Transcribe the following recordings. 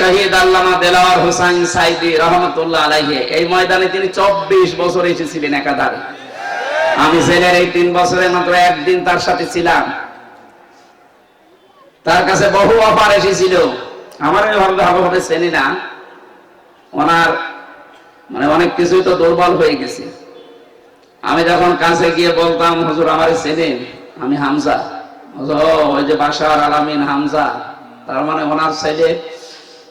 শহীদ আল্লামা দেলাওয়ার সাইদি রহমতুল্লাহ এই ময়দানে তিনি চব্বিশ বছর এসেছিলেন একাধারে। আমি জেলের এই তিন বছরে মাত্র একদিন তার সাথে ছিলাম। তার কাছে বহু অফার এসেছিল। আমার ভাবে ভালোভাবে চেনি না। ওনার মানে অনেক কিছুই তো দুর্বল হয়ে গেছে। আমি যখন কাছে গিয়ে বলতাম, হুজুর, আমার চেনেন? আমি হামজা। ওই যে বাসার আলামিন হামজা, তার মানে ওনার ছেলে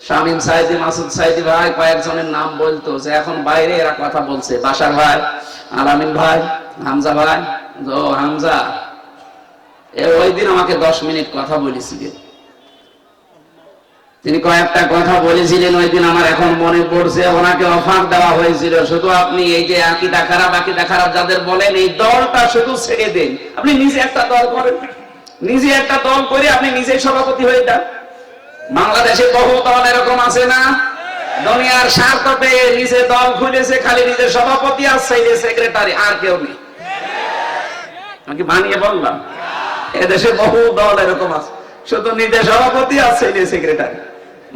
শামীম সাইদি মাসুদ সাইদি ভাই কয়েকজনের নাম বলতো যে এখন বাইরে এরা কথা বলছে। বাসার ভাই, আলামিন ভাই, হামজা ভাই। ও হামজা, এ ওই দিন আমাকে দশ মিনিট কথা বলেছিলেন। তিনি কয়েকটা কথা বলেছিলেন, ওই দিন আমার এখন মনে পড়ছে, ওনাকে অফার দেওয়া হয়েছিল। শুধু আপনি এই যে আকিদা খারাপ আকিদা খারাপ যাদের বলেন, এই দলটা শুধু ছেড়ে দেন। আপনি নিজে একটা দল করেন। নিজে একটা দল করে আপনি নিজে সভাপতি হয়ে যান। বাংলাদেশে বহু দল এরকম আছে না? দুনিয়ার স্বার্থ পেয়ে নিজে দল খুলেছে, খালি নিজের সভাপতি আর সেক্রেটারি আর কেউ নেই। আমি বানিয়ে বললাম? এদেশে বহু দল এরকম আছে। শুধু নিজের সভাপতি আর সেইলে সেক্রেটারি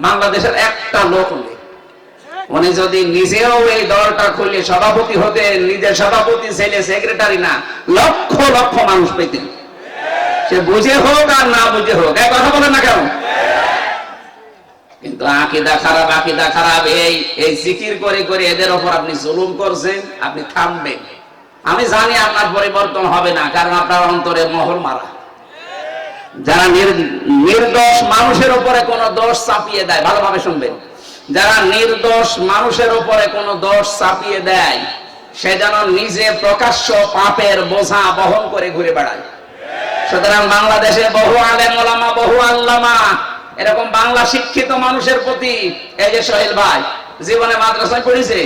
বাংলাদেশের একটা লোক নেই। উনি যদি নিজেও এই দলটা খুলে সভাপতি হতে, নিজের সভাপতি ছেলে সেক্রেটারি না, লক্ষ লক্ষ মানুষ পেতেন। সে বুঝে হোক আর না বুঝে হোক এক কথা বলেন না কেন? কিন্তু আকিদা খারাপ আকিদা খারাপ এই এই জিকির করে করে এদের ওপর আপনি জুলুম করছেন, আপনি থামবেন। আমি জানি আপনার পরিবর্তন হবে না, কারণ আপনার অন্তরে মহল মারা। যারা নির্দোষ মানুষের উপরে কোনো দোষ চাপিয়ে দেয়, ভালোভাবে শুনবেন। যারা নির্দোষ মানুষের উপরে কোনো দোষ চাপিয়ে দেয়, সে যেন নিজে প্রকাশ্য পাপের বোঝা বহন করে ঘুরে বেড়ায়। সুতরাং বাংলাদেশে বহু আলেম বহু আল্লামা এরকম বাংলা শিক্ষিত মানুষের প্রতি, এই যে সোহেল ভাই, জীবনে মাদ্রাসায় পড়েছে?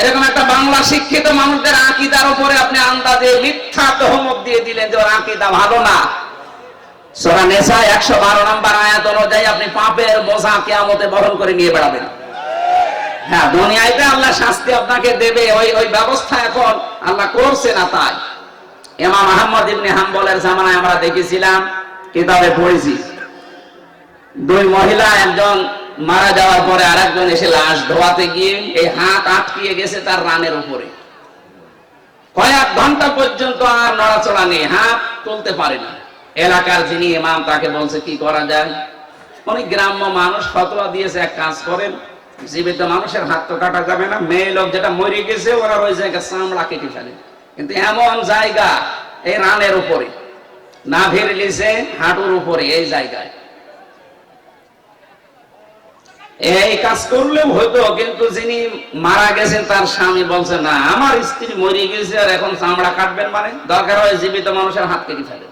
এরকম একটা বাংলা শিক্ষিত মানুষদের আকিদার উপরে আপনি আন্দাজে মিথ্যা তহমত দিয়ে দিলেন যে ওর আকিদা ভালো না। নেশা একশো বারো আয়াত অনুযায়ী আপনি পাপের বোঝা কেয়ামতে বহন করে নিয়ে বেড়াবেন। হ্যাঁ দুনিয়াতে আল্লাহ শাস্তি আপনাকে দেবে, ওই ওই ব্যবস্থা এখন আল্লাহ করছে না তাই। ইমাম আহমদ ইবনে হাম্বলের জামানায় আমরা দেখেছিলাম, কিতাবে পড়েছি। দুই মহিলা, একজন মারা যাওয়ার পরে আরেকজন এসে লাশ ধোয়াতে গিয়ে এই হাত আটকিয়ে গেছে তার রানের উপরে। কয়েক ঘণ্টা পর্যন্ত আর নড়াচড়া নেই, হাত তুলতে পারে না। এলাকার যিনি ইমাম, তাকে বলছে, কি করা যায়? অনেক গ্রাম্য মানুষ, ফতোয়া দিয়েছে, এক কাজ করেন, জীবিত মানুষের হাত তো কাটা যাবে না, মেয়ে লোক যেটা মরে গেছে, ওরা ওই জায়গায় চামড়া কেটে ফেলে। কিন্তু এমন জায়গা, এই রানের উপরে, না নাভির লিসে হাঁটুর উপরে, এই জায়গায়। এই কাজ করলেও হতো, কিন্তু যিনি মারা গেছেন, তার স্বামী বলছে, না, আমার স্ত্রী মরে গেছে আর এখন চামড়া কাটবেন মানে? দরকার হয় জীবিত মানুষের হাত কেটে ফেলে।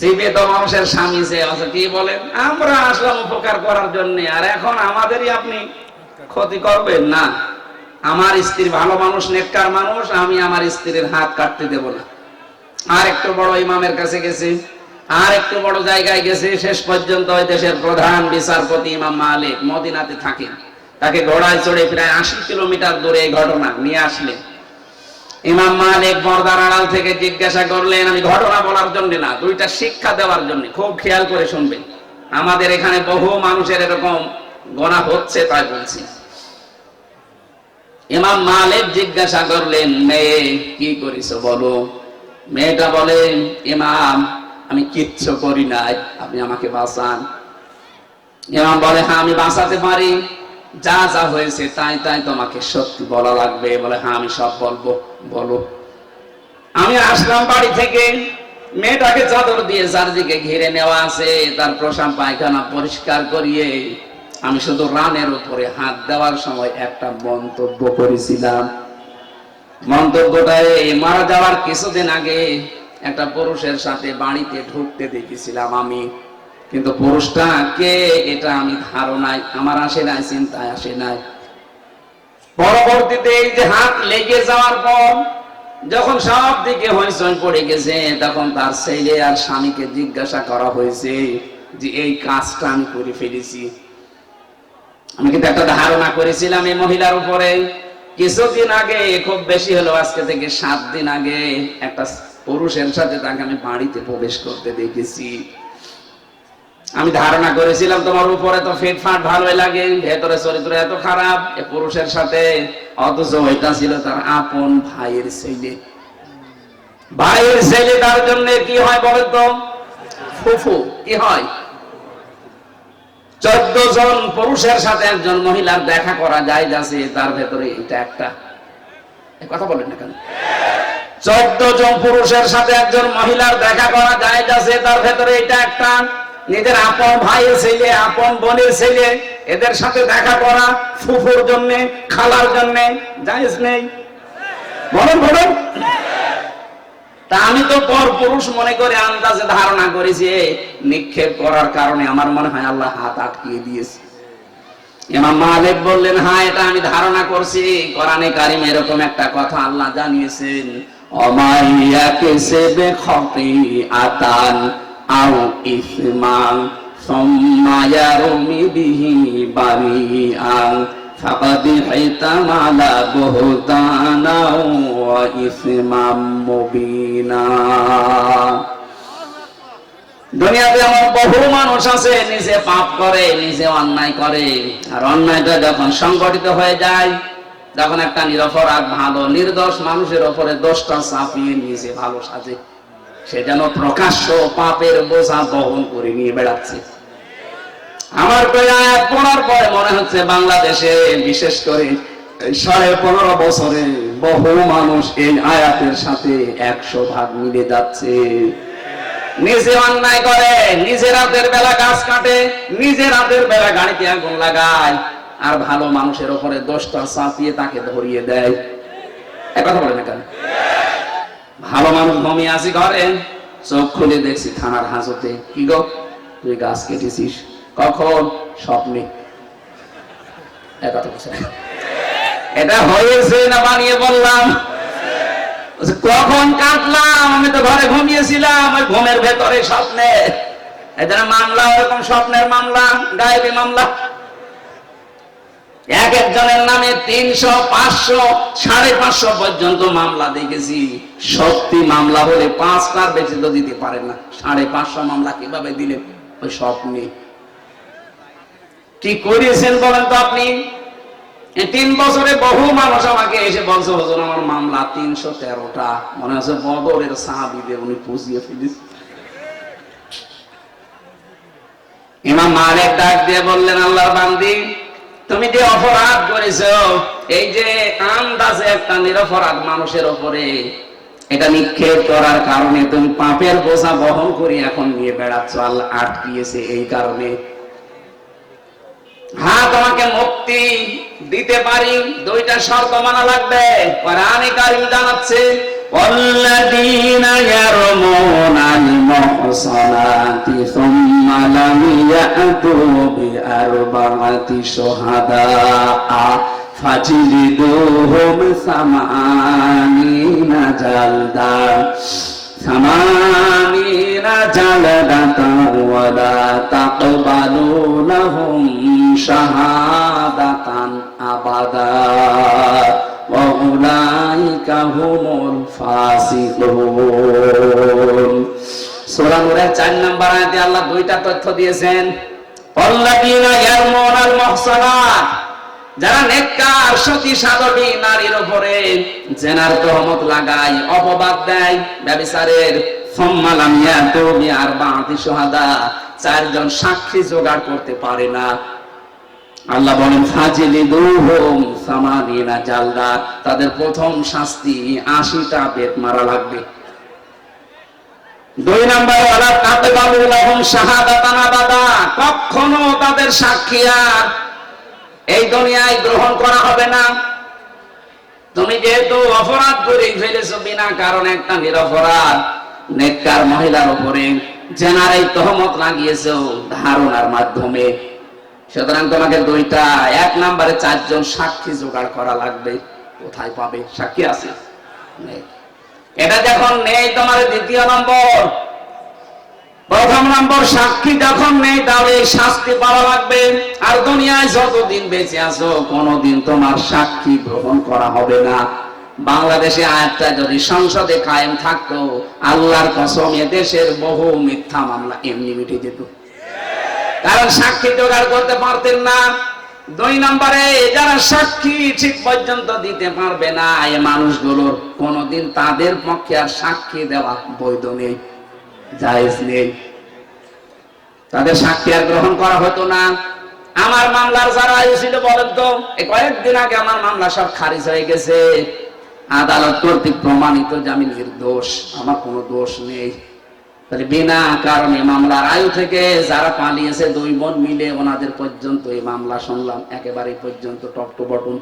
জীবিত মানুষের স্বামী যে আছে, কি বলেন? আমরা আসলাম উপকার করার জন্য, আর এখন আমাদেরই আপনি ক্ষতি করবেন না। আমার স্ত্রী ভালো মানুষ, নেককার মানুষ, আমি আমার স্ত্রীর হাত কাটতে দেব না। আর একটু বড় ইমামের কাছে গেছে। আর একটু বড় জায়গায় গেছে, শেষ পর্যন্ত ওই দেশের প্রধান বিচারপতি ইমাম মালিক মদিনাতে থাকেন। তাকে ঘোড়ায় চড়ে প্রায় আশি কিলোমিটার দূরে এই ঘটনা নিয়ে আসলেন ইমাম মালিক পর্দার আড়াল থেকে জিজ্ঞাসা করলেন, আমি ঘটনা বলার জন্য না, দুইটা শিক্ষা দেওয়ার জন্য, খুব খেয়াল করে শুনবেন। আমাদের এখানে বহু মানুষের এরকম গোনা হচ্ছে তাই বলছি। ইমাম মালিক জিজ্ঞাসা করলেন, মেয়ে, কি করিস বলো? মেয়েটা বলে, ইমাম আমি কিচ্ছু করি নাই, আপনি আমাকে বাঁচান। ইমাম বলে হ্যাঁ আমি বাঁচাতে পারি। যা যা হয়েছে, তাই তাই তোমাকে সত্যি বলা লাগবে। বলে হ্যাঁ আমি সব বলব, বলো। আমি আসলাম বাড়ি থেকে। মেয়েটাকে চাদর দিয়ে চারদিকে ঘিরে নেওয়া আছে, তার প্রসাব পায়খানা পরিষ্কার করিয়ে আমি শুধু রানের উপরে হাত দেওয়ার সময় একটা মন্তব্য করেছিলাম। মন্তব্যটা এই মারা যাওয়ার কিছুদিন আগে একটা পুরুষের সাথে বাড়িতে ঢুকতে দেখেছিলাম আমি। কিন্তু পুরুষটা, কে এটা আমি ধারণায়? আমার আসে নাই, চিন্তায় আসে নাই। পরবর্তীতে এই যে হাত লেগে যাওয়ার পর, যখন সব দিকে হইচই পড়ে গেছে, তখন তার ছেলে আর স্বামীকে জিজ্ঞাসা করা হয়েছে যে, এই কাজটা আমি করে ফেলেছি। আমি কিন্তু একটা ধারণা করেছিলাম এই মহিলার উপরে। কিছুদিন আগে, খুব বেশি হলো, আজকে থেকে সাত দিন আগে, একটা পুরুষের সাথে তাকে আমি বাড়িতে প্রবেশ করতে দেখেছি। আমি ধারণা করেছিলাম তোমার উপরে তো ফিট ফাট ভালোই লাগে, ভেতরে চরিত্র এত খারাপ, এ পুরুষের সাথে অথচ ওইটা ছিল তার আপন ভাইয়ের ছেলে। ভাইয়ের ছেলে তার জন্য কি হয় বলেন তো? ফুফু, কি হয়? চোদ্দ জন পুরুষের সাথে একজন মহিলার দেখা করা যায়, যাচ্ছে তার ভেতরে এটা একটা। কথা বলেন না কেন? চোদ্দ জন পুরুষের সাথে একজন মহিলার দেখা করা যায় যাচ্ছে তার ভেতরে এটা একটা নিজের আপন ভাইয়ের ছেলে, আপন বোনের ছেলে, এদের সাথে দেখা করা, ফুফুর জন্য, খালার জন্য জায়েজ নেই? বলেন বলেন। তা আমি তো পর পুরুষ মনে করে আন্দাজে ধারণা করেছি নিক্ষেপ করার কারণে আমার মনে হয় আল্লাহ হাত আটকিয়ে দিয়েছে। ইমাম মালিক বললেন হ্যাঁ এটা আমি ধারণা করছি। কোরআনে কারিম এরকম একটা কথা আল্লাহ জানিয়েছেন। অমাইয়াকে সেবে খতি আতান আও ইসমান বিহি ইসমাম দুনিয়াতে আমার বহু মানুষ আছে, নিজে পাপ করে, নিজে অন্যায় করে। আর অন্যায়টা যখন সংগঠিত হয়ে যায় তখন একটা নিরপরাধ, ভালো, নির্দোষ মানুষের ওপরে দোষটা চাপিয়ে নিজে ভালো সাজে। সে যেন প্রকাশ্য পাপের বোঝা বহন করে নিয়ে বেড়াচ্ছে। আমার এই পড়ার পরে মনে হচ্ছে বাংলাদেশে, বিশেষ করে সাড়ে পনেরো বছরে বহু মানুষ এই আয়াতের সাথে একশো ভাগ মিলে যাচ্ছে। নিজে অন্যায় করে, নিজের রাতের বেলা গাছ কাটে, নিজের রাতের বেলা গাড়িতে আগুন লাগায়। আর ভালো মানুষের ওপরে দোষটা চাপিয়ে তাকে ধরিয়ে দেয়। এ কথা বলে না কেন? ভালো মানুষ ঘুমিয়ে আসি ঘরে, চোখ খুলে দেখছি থানার হাজতে। কি গো, তুই গাছ কেটেছিস? কখন? স্বপ্নে। এটা হয়েছে না বানিয়ে বললাম? কখন কাটলাম আমি তো ঘরে ঘুমিয়েছিলাম, ওই ঘুমের ভেতরে স্বপ্নে। এদের মামলা ওরকম স্বপ্নের মামলা, গায়েবী মামলা। এক একজনের নামে তিনশো, পাঁচশো, সাড়ে পাঁচশো পর্যন্ত মামলা দেখেছি। সত্যি মামলা হলে পাঁচটার বেশি তো দিতে পারে না। সাড়ে পাঁচশো মামলা কীভাবে দিলেন? ওই স্বপ্নে কি করিয়েছেন বলেন তো আপনি? তিন বছরে বহু মানুষ আমাকে এসে বলছে, হজুর, আমার মামলা তিনশো তেরোটা। মনে হচ্ছে বদরের সাহাবিদের উনি পুষিয়ে ফেলিস ইমাম মালিক ডাক দিয়ে বললেন, আল্লাহর বান্দি তুমি যে অপরাধ করেছ, এই যে আন্দাজে একটা নিরপরাধ মানুষের ওপরে, এটা নিক্ষেপ করার কারণে তুমি পাপের বোঝা বহন করে এখন নিয়ে বেড়াচ্ছ, আল্লাহ আটকিয়েছে এই কারণে। হ্যাঁ তোমাকে মুক্তি দিতে পারি, দুইটা শর্ত মানা লাগবে। কোরআনে কারিম জানাচ্ছে والذين يرمون المحصنات ثم لم يأتوا بأربعة شهداء فاجلدوهم ثمانين جلدا ثمانين جلدة ولا تقبلوا لهم شهادة أبدا وأولئك هم الفاسقون সূরা নূরের 4 নম্বর আয়াতে আল্লাহ দুইটা তথ্য দিয়েছেন। আল্লাযীনা ইয়ারমুনাল মুহসানাত, যারা নেককার, সতী সাধবী নারীর উপরে জেনার তহমত লাগায়, অপবাদ দেয়, ব্যবিচারের। সম্মালাম ইয়াতু বিআরবাতি শুহাদা, চারজন সাক্ষী জোগাড় করতে পারে না। আল্লাহ বলেন ফাজিলিদুহুম সামানিনা জালদা। তাদের প্রথম শাস্তি আশিটা বেত মারা লাগবে। দুই নম্বর ওয়ালা তাতবাবু লাহুম শাহাদাতান আবাদা। কখনো তাদের সাক্ষী আর এই দুনিয়ায় গ্রহণ করা হবে না। তুমি যেহেতু অপরাধ করে ফেলেছো বিনা কারণে একটা নিরপরাধ, নেককার মহিলার উপরে জেনার এই তহমত লাগিয়েছো ধারণার মাধ্যমে। সুতরাং তোমাকে দুইটা, এক নম্বরে চারজন সাক্ষী জোগাড় করা লাগবে। কোথায় পাবে? সাক্ষী আছে? এটা যখন নেই তোমার দ্বিতীয় নম্বর। প্রথম নম্বর, সাক্ষী যখন নেই, তাহলে শাস্তি পাওয়া লাগবে। আর দুনিয়ায় যতদিন বেঁচে আছো, কোনোদিন তোমার সাক্ষী গ্রহণ করা হবে না। বাংলাদেশে আয়াতটা যদি সংসদে কায়েম থাকতো, আল্লাহর কসম এ দেশের বহু মিথ্যা মামলা এমনি মিটে যেত। কারণ সাক্ষী জোগাড় করতে পারতেন না। দুই নম্বরে, যারা সাক্ষী ঠিক পর্যন্ত দিতে পারবে না, এই মানুষগুলোর কোনোদিন তাদের পক্ষে আর সাক্ষী দেওয়া বৈধ নেই, জায়েজ নেই। তাদের সাক্ষী আর গ্রহণ করা হতো না। আমার মামলার যারা আয়ুছিল বলেন তো এই কয়েকদিন আগে আমার মামলা সব খারিজ হয়ে গেছে। আদালত কর্তৃক প্রমাণিত যে আমি নির্দোষ, আমার কোনো দোষ নেই। তাহলে বিনা কারণে মামলার আয়ু থেকে যারা পালিয়েছে দুই বোন মিলে ওনাদের পর্যন্ত এই মামলা শুনলাম। একেবারে পর্যন্ত টপ টু বটন